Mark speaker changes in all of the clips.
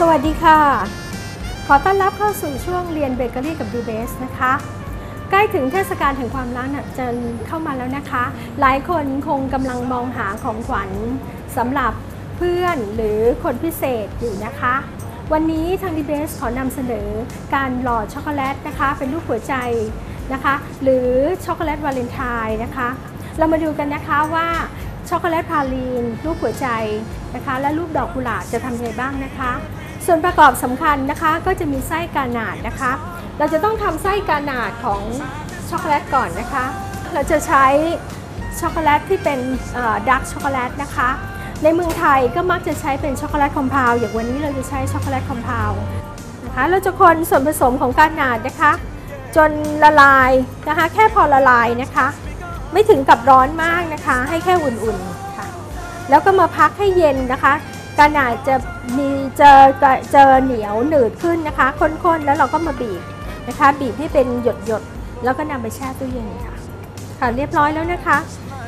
Speaker 1: สวัสดีค่ะ ขอต้อนรับเข้าสู่ช่วงเรียนเบเกอรี่กับดูเบสนะคะ ใกล้ถึงเทศกาลแห่งความรักน่ะจะเข้ามาแล้วนะคะ หลายคนคงกำลังมองหาของขวัญสำหรับเพื่อนหรือคนพิเศษอยู่นะคะ วันนี้ทางดีเบสขอนำเสนอการหล่อช็อกโกแลตนะคะ เป็นรูปหัวใจนะคะ หรือช็อกโกแลตวาเลนไทน์นะคะ เรามาดูกันนะคะว่าช็อกโกแลตพาลีนรูปหัวใจนะคะ และรูปดอกกุหลาบจะทำยังไงบ้างนะคะ ส่วนประกอบสำคัญนะคะก็จะมีไส้กานาดนะคะ เราจะต้องทำไส้กานาดของช็อกโกแลตก่อนนะคะ เราจะใช้ช็อกโกแลตที่เป็นดาร์กช็อกโกแลตนะคะ ในเมืองไทยก็มักจะใช้เป็นช็อกโกแลตคอมเพลอย่างวันนี้เราจะใช้ช็อกโกแลตคอมเพลนะคะ เราจะคนส่วนผสมของกานาดนะคะ จนละลายนะคะ แค่พอละลายนะคะ ไม่ถึงกับร้อนมากนะคะ ให้แค่อุ่นๆค่ะ แล้วก็มาพักให้เย็นนะคะ กานาดจะมีเจอเจอเหนียวหนืดขึ้นนะคะข้นๆแล้วเราก็มาบีบนะคะบีบให้เป็นหยดๆแล้วก็นำไปแช่ตู้เย็นค่ะค่ะเรียบร้อยแล้วนะคะ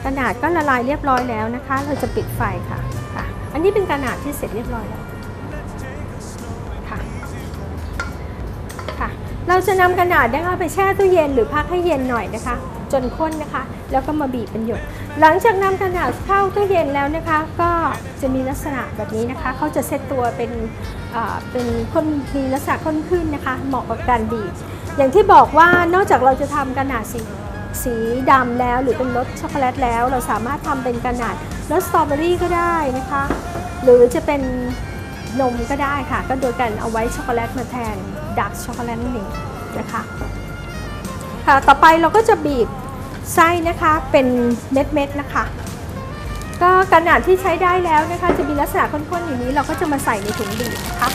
Speaker 1: กานาดก็ละลายเรียบร้อยแล้วนะคะ เราจะปิดไฟค่ะค่ะ อันนี้เป็นกานาดที่เสร็จเรียบร้อยแล้วค่ะค่ะ เราจะนำกระดาษนะคะไปแช่ตู้เย็นหรือพักให้เย็นหน่อยนะคะ จนข้นนะคะ แล้วก็มาบีบเป็นหยด หลังจากนำกระดาษเข้าตู้เย็นแล้วนะคะ ก็จะมีลักษณะแบบนี้นะคะ เขาจะเซตตัวเป็นเป็นข้นมีลักษณะข้นขึ้นนะคะ เหมาะกับการบีบ อย่างที่บอกว่านอกจากเราจะทำกระดาษสีสีดำแล้วหรือเป็นรสช็อกโกแลตแล้ว เราสามารถทำเป็นกระดาษรสสตรอเบอรี่ก็ได้นะคะ หรือจะเป็นนมก็ได้ค่ะ ก็โดยการเอาไว้ช็อกโกแลตมาแทนดาร์กช็อกโกแลตนั่นเองนะคะ ค่ะต่อไปเราก็จะบีบไส้นะคะเป็นเม็ดๆนะคะ ก็กระดาษที่ใช้ได้แล้วนะคะ จะมีลักษณะข้นๆอย่างนี้เราก็จะมาใส่ในถุงบีบนะคะ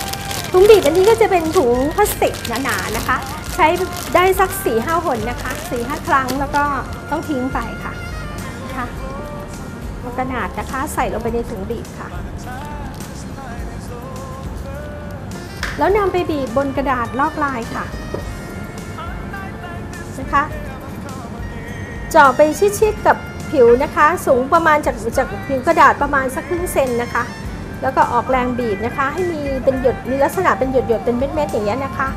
Speaker 1: ถุงบีบอันนี้ก็จะเป็นถุงพลาสติกหนาๆนะคะ ใช้ได้สัก4ี่ห้าหนนะคะ4ี่ห้าครั้งแล้วก็ต้องทิ้งไปค่ะค่ะเอากระดาษนะคะใส่ลงไปในถุงบีบค่ะ แล้วนำไปบีบบนกระดาษลอกลายค่ะ นะคะ เจาะไปชิดๆกับผิวนะคะ สูงประมาณจากจากผิวกระดาษประมาณสักครึ่งเซนนะคะ แล้วก็ออกแรงบีบนะคะ ให้มีเป็นหยดมีลักษณะเป็นหยดหยดเป็นเม็ดๆอย่างเงี้ยนะคะ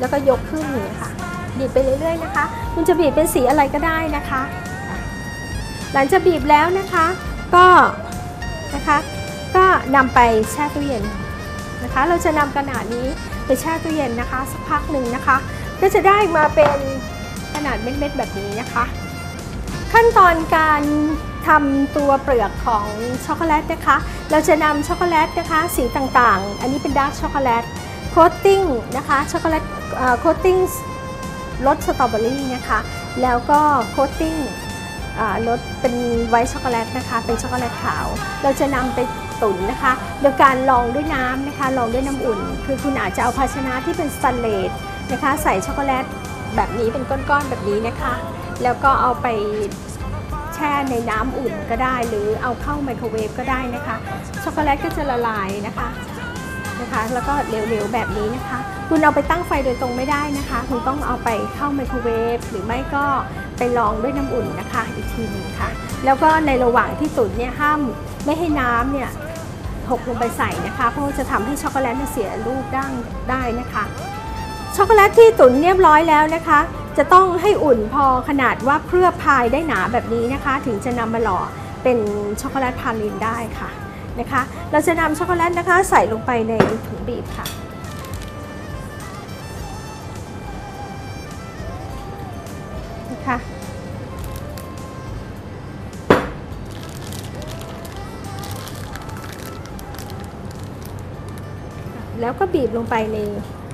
Speaker 1: แล้วก็ยกขึ้นอย่างนี้ยค่ะบีบไปเรื่อยๆนะคะ คุณจะบีบเป็นสีอะไรก็ได้นะคะ หลังจากบีบแล้วนะคะ ก็นะคะก็นำไปแช่ตู้เย็นนะคะ เราจะนำกระดาษนี้ไปแช่ตู้เย็นนะคะ สักพักหนึ่งนะคะ ก็จะได้มาเป็น นาดเม็ดๆแบบนี้นะคะ ขั้นตอนการทำตัวเปลือกของช็อกโกแลตนะคะ เราจะนำช็อกโกแลตนะคะ สีต่างๆ อันนี้เป็นดาร์กช็อกโกแลตโคตติ้งนะคะช็อกโกแลตโคตติ้งรสสตรอเบอรี่นะคะ แล้วก็โคตติ้งรสเป็นไวท์ช็อกโกแลตนะคะ เป็นช็อกโกแลตขาว เราจะนำไปตุ๋นนะคะ โดยการลองด้วยน้ำนะคะ ลองด้วยน้ำอุ่น คือคุณอาจจะเอาภาชนะที่เป็นสแตนเลสนะคะ ใส่ช็อกโกแลต แบบนี้เป็นก้อนๆแบบนี้นะคะ แล้วก็เอาไปแช่ในน้ำอุ่นก็ได้ หรือเอาเข้าไมโครเวฟก็ได้นะคะ ช็อกโกแลตก็จะละลายนะคะนะคะ แล้วก็เหลวๆแบบนี้นะคะ คุณเอาไปตั้งไฟโดยตรงไม่ได้นะคะ คุณต้องเอาไปเข้าไมโครเวฟหรือไม่ก็ไปลองด้วยน้ำอุ่นนะคะ อีกทีนึงค่ะ แล้วก็ในระหว่างที่ตุ๋นเนี่ยห้ามไม่ให้น้ำเนี่ยหกลงไปใส่นะคะ เพราะว่าจะทำให้ช็อกโกแลตเนี่ยเสียรูปด้านได้นะคะ ช็อกโกแลตที่ตุ๋นเรียบร้อยแล้วนะคะ จะต้องให้อุ่นพอขนาดว่าเคลือบพายได้หนาแบบนี้นะคะ ถึงจะนำมาหล่อเป็นช็อกโกแลตพาลินได้ค่ะนะคะ เราจะนำช็อกโกแลตนะคะ ใส่ลงไปในถุงบีบค่ะนะคะแล้วก็บีบลงไปใน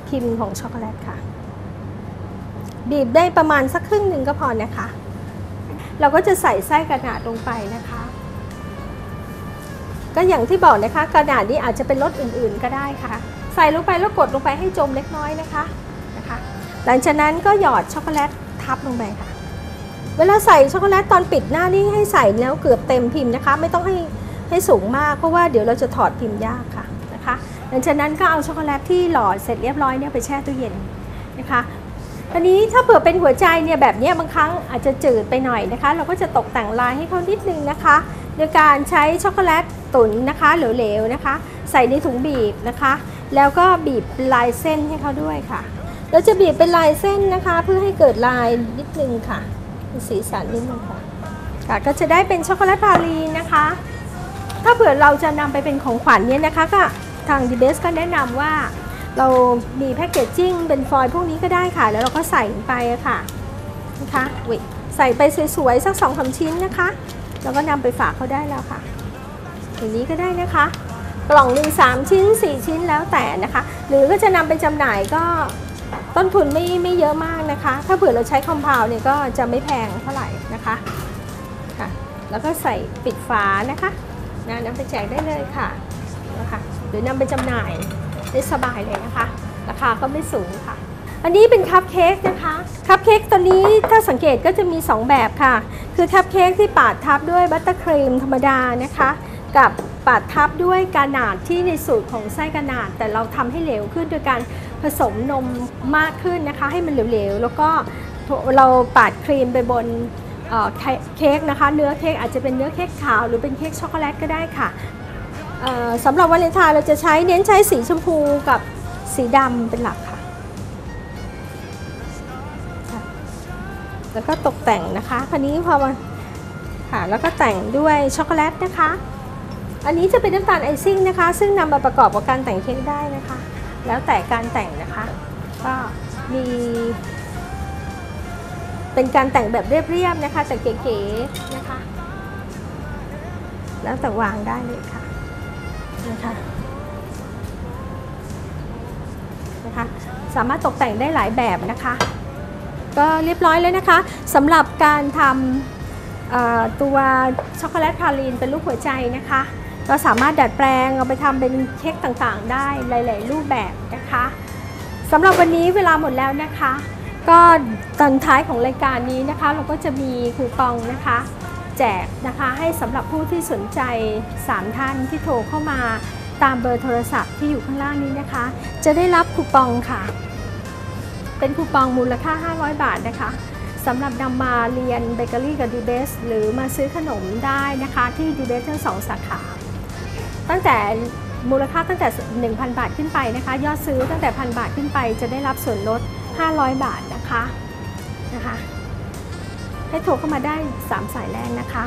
Speaker 1: พิมพ์ของช็อกโกแลตค่ะ บีบได้ประมาณสักครึ่งหนึ่งก็พอนะคะ เราก็จะใส่ไส้กระดาษลงไปนะคะ ก็อย่างที่บอกนะคะกระดาษนี้อาจจะเป็นรสอื่นๆก็ได้ค่ะ ใส่ลงไปแล้วกดลงไปให้จมเล็กน้อยนะคะนะคะ หลังจากนั้นก็หยอดช็อกโกแลตทับลงไปค่ะ เวลาใส่ช็อกโกแลตตอนปิดหน้านี่ให้ใส่แล้วเกือบเต็มพิมพ์นะคะ ไม่ต้องให้ให้สูงมากเพราะว่าเดี๋ยวเราจะถอดพิมพ์ยากค่ะ นะคะหลังนั้นก็เอาช็อกโกแลตที่หล่อเสร็จเรียบร้อยเนี่ยไปแช่ตู้เย็นนะคะอันนี้ถ้าเผื่อเป็นหัวใจเนี่ยแบบนี้บางครั้งอาจจะจืดไปหน่อยนะคะ เราก็จะตกแต่งลายให้เขานิดนึงนะคะโดยการใช้ช็อกโกแลตตุ๋นนะคะเหลวๆนะคะ ใส่ในถุงบีบนะคะ แล้วก็บีบลายเส้นให้เขาด้วยค่ะ เราจะบีบเป็นลายเส้นนะคะ เพื่อให้เกิดลายนิดนึงค่ะสีสันนิดนึงค่ะค่ะก็จะได้เป็นช็อกโกแลตพาลีนนะคะ ถ้าเผื่อเราจะนำไปเป็นของขวัญเนี่ยนะคะก็ ทางดีเบสก็แนะนำว่า เรามีแพคเกจจิ้งเป็นฟอยล์พวกนี้ก็ได้ค่ะ แล้วเราก็ใส่ไปค่ะนะคะใส่ไปสวยๆสักสองสาชิ้นนะคะ แล้วก็นำไปฝากเขาได้แล้วค่ะอย่างนี้ก็ได้นะคะ กล่องหนึ่งสามชิ้น 4 ชิ้นแล้วแต่นะคะ หรือก็จะนำไปจำหน่ายก็ต้นทุนไม่ไม่เยอะมากนะคะ ถ้าเผื่อเราใช้คอมเพลเนี่ยก็จะไม่แพงเท่าไหร่นะคะค่ะ แล้วก็ใส่ปิดฝานะคะนะนำไปแจกได้เลยค่ะ หรือนำไปจำหน่ายได้สบายเลยนะคะ ราคาก็ไม่สูงค่ะ อันนี้เป็นคัพเค้กนะคะคัพเค้กตัวนี้ถ้าสังเกตก็จะมี 2 แบบค่ะ คือคัพเค้กที่ปาดทับด้วยบัตเตอร์ครีมธรรมดานะคะ กับปาดทับด้วยกานาดที่ในสูตรของไส้กานาดแต่เราทำให้เหลวขึ้นโดยการผสมนมมากขึ้นนะคะ ให้มันเหลวๆแล้วก็เราปาดครีมไปบนเเค้กนะคะ เนื้อเค้กอาจจะเป็นเนื้อเค้กขาวหรือเป็นเค้กช็อกโกแลตก็ได้ค่ะ สำหรับวันเลนไทน์เราจะใช้เน้นใช้สีชมพูกับสีดำเป็นหลักค่ะแล้วก็ตกแต่งนะคะคราวนี้พอมาค่ะแล้วก็แต่งด้วยช็อกโกแลตนะคะ อันนี้จะเป็นน้ำตาลไอซิ่งนะคะ ซึ่งนำมาประกอบกับการแต่งเค้กได้นะคะ แล้วแต่การแต่งนะคะ ก็มี เป็นการแต่งแบบเรียบๆนะคะแต่เก๋ๆนะคะ แล้วแต่วางได้เลยค่ะ นะคะนะคะ สามารถตกแต่งได้หลายแบบนะคะ ก็เรียบร้อยแล้วนะคะสำหรับการทำตัวช็อกโกแลตพาลีนเป็นรูปหัวใจนะคะก็สามารถดัดแปลงเอาไปทำเป็นเค้กต่างๆ ได้หลาย ๆ รูปแบบนะคะสำหรับวันนี้เวลาหมดแล้วนะคะ ก็ตอนท้ายของรายการนี้นะคะ เราก็จะมีคูปองนะคะ แจกนะคะให้สำหรับผู้ที่สนใจ 3 ท่านที่โทรเข้ามาตามเบอร์โทรศัพท์ที่อยู่ข้างล่างนี้นะคะ จะได้รับคูปองค่ะ เป็นคูปองมูลค่า 500 บาทนะคะสำหรับนำมาเรียนเบเกอรี่กับดีเบสหรือมาซื้อขนมได้นะคะที่ดีเบสทั้งสองสาขา ตั้งแต่มูลค่าตั้งแต่ 1,000 บาทขึ้นไปนะคะ ยอดซื้อตั้งแต่ 1,000 บาทขึ้นไปจะได้รับส่วนลด 500 บาทนะคะนะคะ ให้โทรเข้ามาได้ 3 สายแรกนะคะ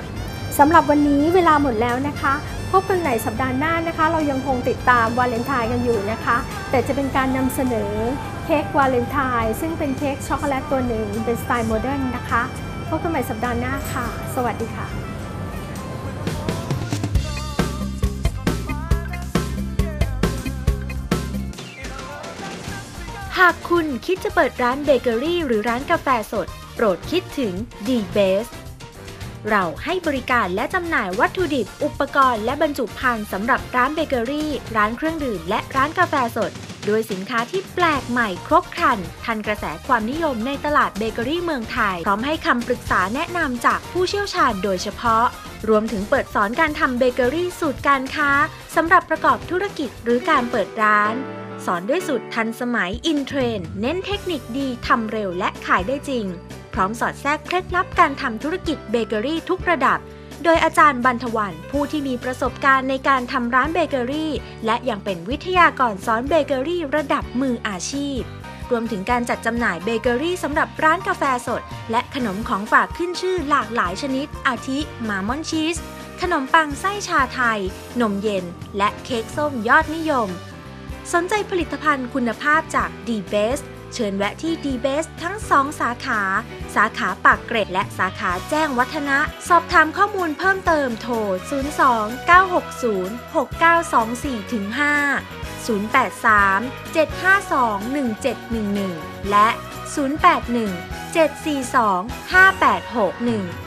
Speaker 1: สำหรับวันนี้เวลาหมดแล้วนะคะ พบกันในสัปดาห์หน้านะคะ เรายังคงติดตามวาเลนไทน์กันอยู่นะคะ แต่จะเป็นการนำเสนอเค้กวาเลนไทน์ซึ่งเป็นเค้กช็อกโกแลตตัวหนึ่งเป็นสไตล์โมเดิร์นนะคะ พบกันใหม่สัปดาห์หน้าค่ะ สวัสดีค่ะ
Speaker 2: หากคุณคิดจะเปิดร้านเบเกอรี่หรือร้านกาแฟสด โปรดคิดถึง d b a s e เราให้บริการและจำหน่ายวัตถุดิบ อุปกรณ์และบรรจุภัณฑ์สำหรับร้านเบเกอรี่ ร้านเครื่องดื่ม และร้านกาแฟสด ด้วยสินค้าที่แปลกใหม่ครบครัน ทันกระแสความนิยมในตลาดเบเกอรี่เมืองไทย พร้อมให้คำปรึกษาแนะนำจากผู้เชี่ยวชาญโดยเฉพาะ รวมถึงเปิดสอนการทำเบเกอรี่สูตรการค้าสำหรับประกอบธุรกิจหรือการเปิดร้าน สอนด้วยสูตรทันสมัยอินเทรนเน้นเทคนิคดีทำเร็วและขายได้จริง พร้อมสอดแทรกเคล็ดลับการทำธุรกิจเบเกอรี่ทุกระดับ โดยอาจารย์บันทวันผู้ที่มีประสบการณ์ในการทำร้านเบเกอรี่ และยังเป็นวิทยากรสอนเบเกอรี่ระดับมืออาชีพ รวมถึงการจัดจำหน่ายเบเกอรี่สำหรับร้านกาแฟสด และขนมของฝากขึ้นชื่อหลากหลายชนิด อาทิมามอนชีสขนมปังไส้ชาไทย นมเย็น และเค้กส้มยอดนิยม สนใจผลิตภัณฑ์คุณภาพจาก d b e s t เชิญแวะที่ดีเบสทั้งสองสาขา สาขาปากเกร็ดและสาขาแจ้งวัฒนะ สอบถามข้อมูลเพิ่มเติมโทร 02 960 6924 5 083 752 1711 และ 081 742 5861